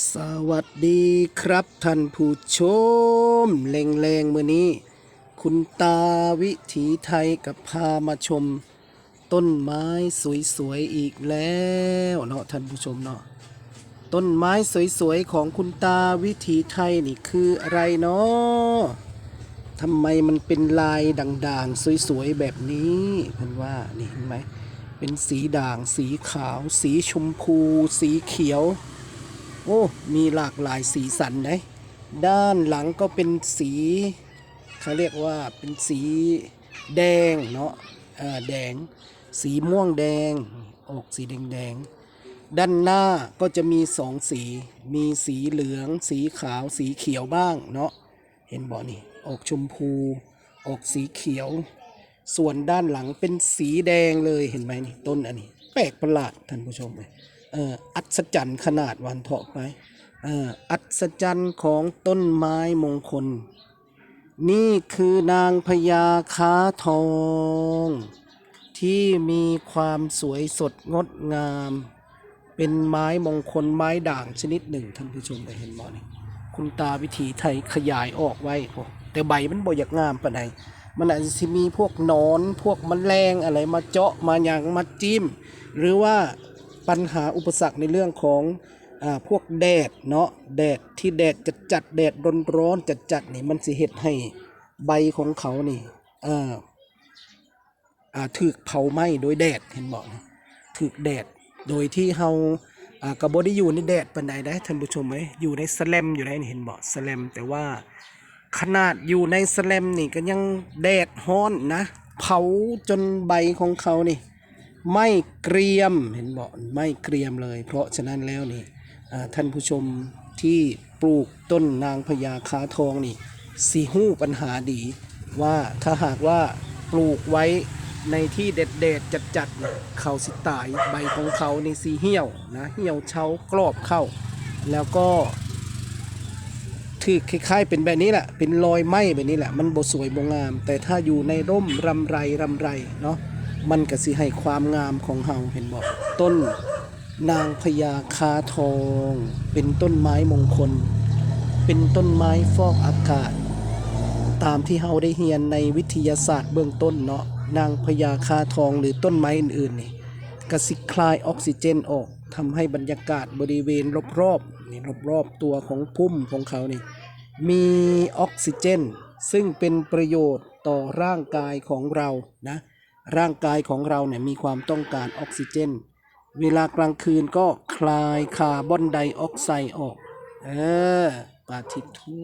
สวัสดีครับท่านผู้ชมแรงๆมือนี้ คุณตาวิถีไทยกับพามาชม ต้นไม้สวยๆอีกแล้วเนาะท่านผู้ชมเนาะต้นไม้สวยๆของคุณตาวิถีไทยนี่คืออะไรเนาะทำไมมันเป็นลายด่างๆ สวยๆแบบนี้เพิ่นว่านี่เห็นไหมเป็นสีด่าง สีขาว สีชมพู สีเขียว โอ้มีหลากหลายสีสันนะด้านหลังก็เป็นสีเขาเรียกว่าเป็นสีแดงเนาะแดง สีม่วงแดง ออกสีแดงแดงด้านหน้าก็จะมีสองสี มีสีเหลือง สีขาว สีเขียวบ้างเนาะ เห็นบ่นี่ ออกชมพู ออกสีเขียว ส่วนด้านหลังเป็นสีแดงเลย เห็นไหมนี่ ต้นอันนี้ แปลกประหลาดท่านผู้ชมเลย อัศจรรย์ขนาดวันเถาะไปอัศจรรย์ของต้นไม้มงคล นี่คือนางพญาค้าทอง ที่มีความสวยสดงดงาม เป็นไม้มงคลไม้ด่างชนิดหนึ่งท่านผู้ชมได้เห็นบ่นี่คุณตาวิถีไทยขยายออกไว้โอ้แต่ใบมันบ่อยากงามปานใดมันอาจจะมีพวกนอนพวกมแมลงอะไรมาเจาะมาอย่างมาจิ้ม หรือว่า ปัญหาอุปสรรคในเรื่องของอาพวกแดดเนาะแดดที่แดดจัดจัดแดดร้อนร้อนจัดจัดนี่มันสิเฮ็ดให้ใบของเขานี่อ่าอ่าถูกเผาไหม้โดยแดดเห็นบอกนะถูกแดดโดยที่เฮาอ่าก็บ่ได้อยู่ในแดดปานใดได้ท่านผู้ชมไหมอยู่ในสแลมอยู่ได้นี่เห็นบ่สแลมแต่ว่าขนาดอยู่ในสแลมนี่ก็ยังแดดฮ้อนนะ เผาจนใบของเขานี่ ไม่เกรียมเห็นบอกไม่เกรียมเลย เพราะฉะนั้นแล้วนี่ท่านผู้ชมที่ปลูกต้นนางพญาคาทองนี่สีหู้ปัญหาดีว่าถ้าหากว่าปลูกไว้ในที่เด็ดเด็ดจัดจัดๆเนี่ยเขาสิตายใบของเขาในสีเหี่ยวนะเหี่ยวเฉากรอบเข้า แล้วก็ถือคล้ายๆเป็นแบบนี้แหละเป็นรอยไหม้แบบนี้แหละ มันบสวยบ่งาม แต่ถ้าอยู่ในร่มรำไรรำไรเนาะ มันก็สิให้ความงามของเฮาเห็นบอกต้นนางพญาคาทอง เป็นต้นไม้มงคล เป็นต้นไม้ฟอกอากาศ ตามที่เฮาได้เรียนในวิทยาศาสตร์เบื้องต้นเนาะนางพญาคาทองหรือต้นไม้อื่นๆนี่กระสิคลายออกซิเจนออกทำให้บรรยากาศบริเวณรอบๆนี่รอบๆตัวของพุ่มของเขานี่มีออกซิเจน ซึ่งเป็นประโยชน์ต่อร่างกายของเรานะ ร่างกายของเราเนี่ยมีความต้องการออกซิเจน เวลากลางคืนก็คลายคาร์บอนไดออกไซด์ออก เออปาทิทู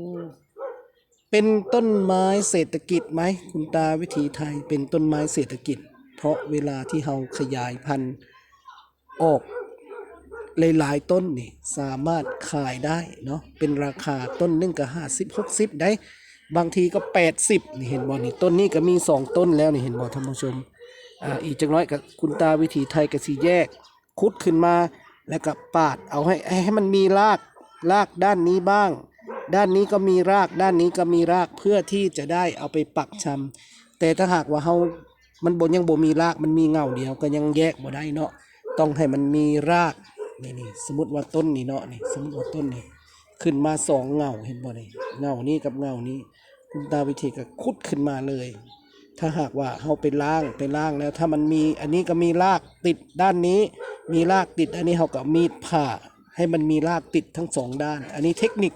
เป็นต้นไม้เศรษฐกิจไหมคุณตาวิถีไทยเป็นต้นไม้เศรษฐกิจ เพราะเวลาที่เราขยายพันธุ์ออกหลายๆต้นนี่สามารถขายได้เนาะเป็นราคาต้นนึงก็ห้าสิบหกสิบได้ บางทีก็แปดสิบนี่เห็นบ่นี่ต้นนี้ก็มีสองต้นแล้วนี่เห็นบ่ท่านผู้ชมอ่าอีกจังน้อยกับคุณตาวิถีไทยก็สีแยก คุดขึ้นมาแล้วก็ปาดเอาให้ให้มันมีรากรากด้านนี้บ้าง ด้านนี้ก็มีรากด้านนี้ก็มีรากเพื่อที่จะได้เอาไปปักชำแต่ถ้าหากว่าเฮามันบนยังบ่มีรากมันมีเงาเดียวก็ยังแยกบ่ได้เนาะต้องให้มันมีรากนี่นี่สมมติว่าต้นนี้เนาะนี่สมมติว่าต้นนี้ ขึ้นมาสองเงาเห็นบ่นี่เงานี้กับเงานี้ คุณตาวิธีก็คุดขึ้นมาเลย ถ้าหากว่าเราไปล้างไปล้างแล้ว ถ้ามันมีอันนี้ก็มีรากติดด้านนี้ มีรากติดอันนี้เราก็มีดผ่าให้มันมีรากติดทั้งสองด้าน อันนี้เทคนิค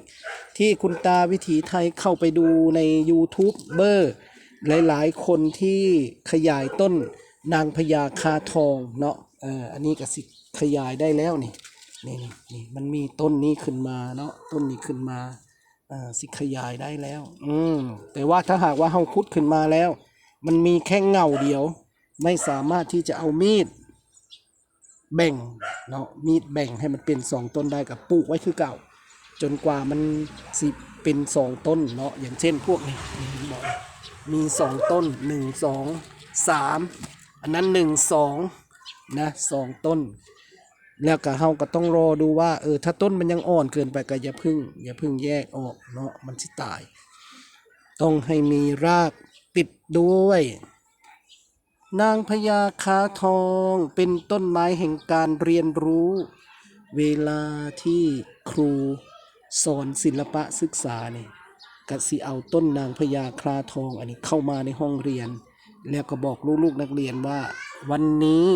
ที่คุณตาวิถีไทยเข้าไปดูใน YouTube เบอร์หลายๆ คนที่ขยายต้นนางพญาคาทองเนาะ เออ อันนี้ก็สิขยายได้แล้วนี่ นี่นี่นี่มันมีต้นนี้ขึ้นมาเนาะต้นนี้ขึ้นมาอ่าสิขยายได้แล้ว อืมแต่ว่าถ้าหากว่าเฮาคุดขึ้นมาแล้ว มันมีแค่เงาเดียว ไม่สามารถที่จะเอามีด แบ่งเนาะมีดแบ่งให้มันเป็นสองต้นได้กับปลูกไว้คือเก่า จนกว่ามันสิเป็นสองต้นเนาะอย่างเช่นพวกนี้นี่บอกมีสองต้นหนึ่งสองสามอันนั้นหนึ่งสองนะสองต้น แล้วก็เฮาก็ต้องรอดูว่าเออถ้าต้นมันยังอ่อนเกินไปก็อย่าพึ่งอย่าพึ่งแยกออกเนาะมันสิตาย ต้องให้มีรากติดด้วย นางพญาคาทองเป็นต้นไม้แห่งการเรียนรู้ เวลาที่ครูสอนศิลปะศึกษาเนี่ยก็สิเอาต้นนางพญาคาทองอันนี้เข้ามาในห้องเรียน แล้วก็บอกลูกๆนักเรียนว่าวันนี้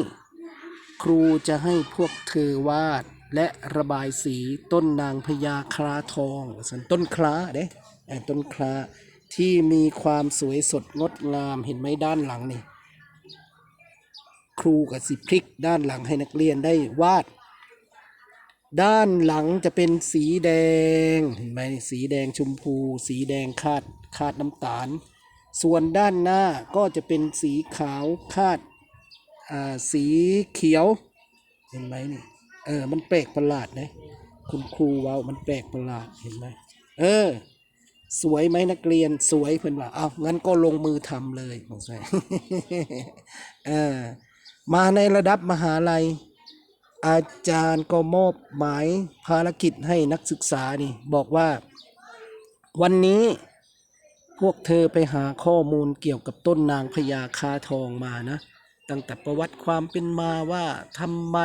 ครูจะให้พวกเธอวาดและระบายสีต้นนางพญาคราทองส่วนต้นคลาเด้ต้นคลาที่มีความสวยสดงดงามเห็นไหมด้านหลังนี่ ครูกับสิพลิกด้านหลังให้นักเรียนได้วาด ด้านหลังจะเป็นสีแดงเห็นไหมสีแดงชมพู สีแดงคาดคาดน้ำตาล ส่วนด้านหน้าก็จะเป็นสีขาวคาด อ่าสีเขียว เห็นไหมนี่ เออ มันแปลกประหลาดนะคุณครูเว้ามันแปลกประหลาดเห็นไหมเออ สวยไหมนักเรียนสวยเพื่อนว่าเอางั้นก็ลงมือทำเลยบอกใช่เออมาในระดับมหาลัย อาจารย์ก็มอบหมายภารกิจให้นักศึกษานี่ บอกว่า วันนี้พวกเธอไปหาข้อมูลเกี่ยวกับต้นนางพญาคาทองมานะ ตั้งแต่ประวัติความเป็นมาว่าทำไม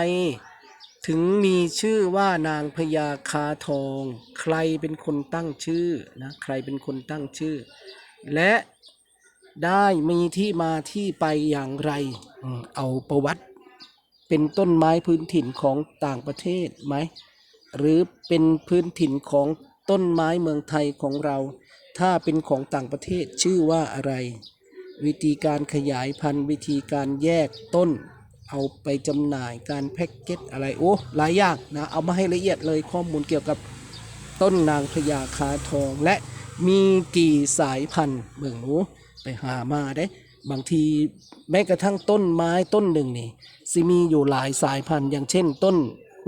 ถึงมีชื่อว่านางพญาคาทอง ใครเป็นคนตั้งชื่อนะใครเป็นคนตั้งชื่อ และได้มีที่มาที่ไปอย่างไร เอาประวัติเป็นต้นไม้พื้นถิ่นของต่างประเทศไหม หรือเป็นพื้นถิ่นของต้นไม้เมืองไทยของเรา ถ้าเป็นของต่างประเทศชื่อว่าอะไร วิธีการขยายพันธุ์วิธีการแยกต้น เอาไปจำหน่ายการแพ็กเกจอะไรโอ้หลายอย่างนะเอามาให้ละเอียดเลยข้อมูลเกี่ยวกับต้นนางพญาคาทองและมีกี่สายพันธุ์เบิ่งหนูไปหามาได้ บางทีแม้กระทั่งต้นไม้ต้นหนึ่งนี่สิมีอยู่หลายสายพันธุ์ อย่างเช่น ต้น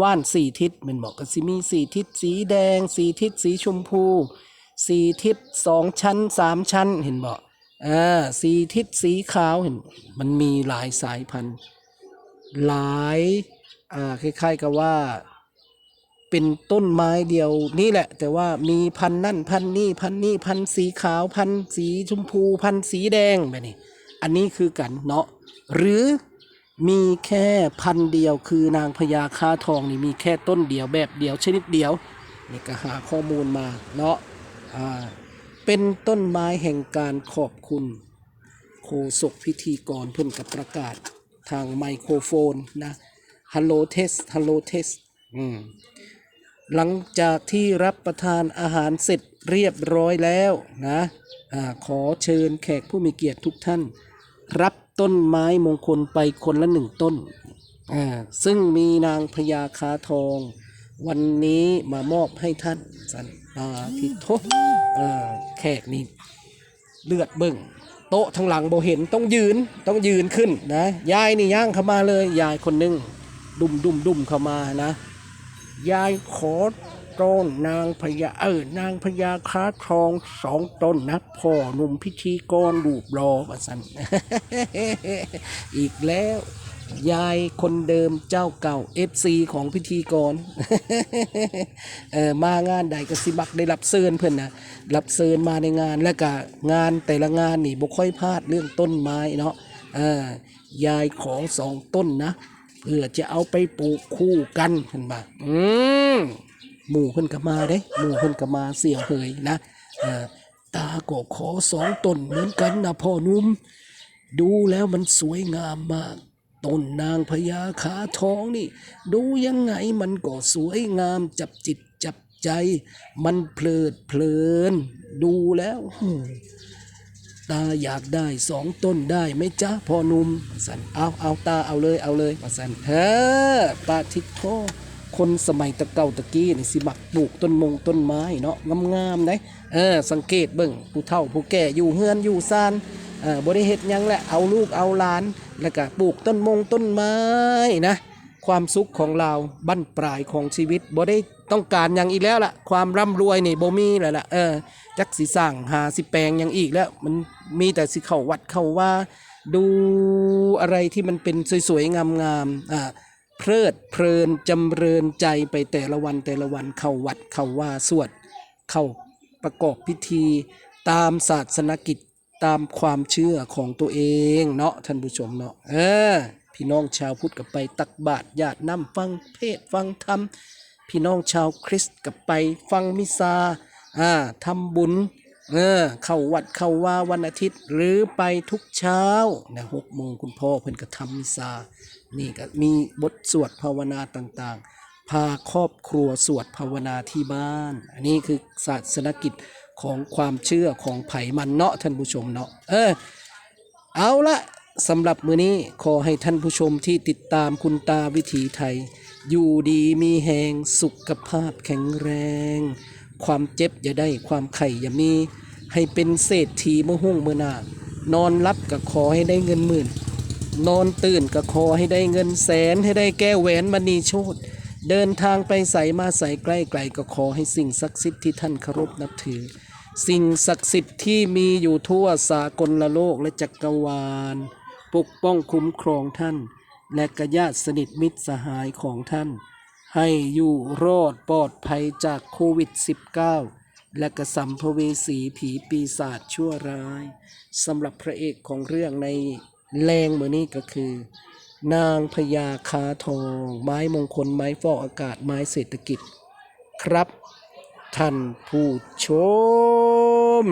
ว่านสี่ทิศมันบอกก็สิมีสี่ทิศสีแดงสี่ทิศสีชมพูสี่ทิศสองชั้นสามชั้นเห็นบอก อ่าสีทิศสีขาวเห็นมันมีหลายสายพันธุ์ หลายอ่าคล้ายๆกับว่า เป็นต้นไม้เดียวนี่แหละ แต่ว่ามีพันธุ์นั่นพันธุ์นี่พันธุ์นี่พันธุ์สีขาวพันธุ์สีชมพูพันธุ์สีแดงแบบนี้อันนี้คือกันเนาะหรือมีแค่พันธุ์เดียวคือนางพญาคาทองนี่มีแค่ต้นเดียวแบบเดียวชนิดเดียวนี่ก็หาข้อมูลมาเนาะอ่า เป็นต้นไม้แห่งการขอบคุณ โคศกพิธีกรเพิ่นกับประกาศทางไมโครโฟนนะฮัลโหลเทสฮัลโหลเทสอืมหลังจากที่รับประทานอาหารเสร็จเรียบร้อยแล้วนะอาขอเชิญแขกผู้มีเกียรติทุกท่าน รับต้นไม้มงคลไปคนละหนึ่งต้นอ่าซึ่งมีนางพญาคาทอง วันนี้มามอบให้ท่านสันตาทิโท อ่าแขกนี่เลือดเบิ่งโต๊ะทางหลังโบเห็นต้องยืนต้องยืนขึ้นนะยายนี่ย่างเข้ามาเลยยายคนหนึ่งดุมดุมดุมเข้ามานะ ยายขอต้นนางพญาเออนางพญาค้าทองสองต้นนะพ่อหนุ่มพิธีกรรูปรอประสันอีกแล้ว ยายคนเดิมเจ้าเก่าเอซของพิธีกรเออมางานใดก็สิมักได้รับเชิญเพื่อนนะรับเชิญมาในงานแล้วก็งานแต่ละงานนี่บ่ค่อยพลาดเรื่องต้นไม้เนาะเออยายของสองต้นนะเพื่อจะเอาไปปลูกคู่กันเห็นปะอืมหมู่เพิ่นก็มาเด้หมู่เพิ่นก็มาเสียเหยนะเออตาก็ขอสองต้นเหมือนกันนะพ่อนุ่มดูแล้วมันสวยงามมาก ต้นนางพญาขาทองนี่ ดูยังไงมันก็สวยงามจับจิตจับใจ มันเพลิดเพลิน ดูแล้วหืมตาอยากได้สองต้นได้ไหมจ๊ะพ่อนุ่มสันเอาเอาตาเอาเลยเอาเลยมาสันเฮ้อปาทิโทคนสมัยตะเก่าตะกี้นี่สิมักปลูกต้นมงต้นไม้เนาะงามๆนะเออสังเกตเบิ่งผู้เฒ่าผู้แก่อยู่เฮือนอยู่ซาน เออบ่ได้เฮ็ดยังแหละเอาลูกเอาหลาน แล้วก็ปลูกต้นมงต้นไม้นะความสุขของเราบั้นปลายของชีวิตบ่ได้ต้องการอย่างอีกแล้วล่ะ ความร่ำรวยนี่บ่มีแล้วล่ะเออจักสิสร้างหาสิแปลงอย่างอีกแล้ว มันมีแต่สิเข้าวัดเข้าว่า ดูอะไรที่มันเป็นสวยๆงามๆอ่าเพลิดเพลินจำเริญใจไปแต่ละวันแต่ละวันเข้าวัดเข้าว่าสวด เข้าประกอบพิธีตามศาสนกิจ ตามความเชื่อของตัวเองเนาะท่านผู้ชมเนาะเออพี่น้องชาวพุทธก็ไปตักบาตรญาติน้ำฟังเพศฟังธรรมพี่น้องชาวคริสต์กับไปฟังมิซาอ่าทำบุญเออเข้าวัดเข้าว่าวันอาทิตย์หรือไปทุกเช้านะหกโมงคุณพ่อเพิ่นก็ทำมิซา นี่ก็มีบทสวดภาวนาต่างๆ พาครอบครัวสวดภาวนาที่บ้าน อันนี้คือศาสนกิจ ของความเชื่อของไผ่มันเนาะท่านผู้ชมเนาะเออเอาละสำหรับมือนี้ขอให้ท่านผู้ชมที่ติดตามคุณตาวิถีไทย อยู่ดีมีแหงสุขภาพแข็งแรง ความเจ็บอย่าได้ความไข่อย่ามี ให้เป็นเศรษฐีเมื่อหุ่งเมื่อนานอนรับก็ขอให้ได้เงินหมื่น นอนตื่นก็ขอให้ได้เงินแสนให้ได้แก้วแหวนมณีโชตเดินทางไปใสมาใสใกล้ไกลก็ขอให้สิ่งศักดิ์สิทธิ์ที่ท่านเคารพนับถือ สิ่งศักดิ์สิทธิ์ที่มีอยู่ทั่วสากลโลกและจักรวาล ปกป้องคุ้มครองท่าน และกญาติสนิทมิตรสหายของท่าน ให้อยู่รอดปลอดภัยจากโควิด -19 และกระสัมภเวสีผีปีศาจชั่วร้ายสำหรับพระเอกของเรื่องในแรงเมื่อนี้ก็คือ นางพญาคาทอง ไม้มงคลไม้ฟอกอากาศไม้เศรษฐกิจ ครับ ท่านผู้ชม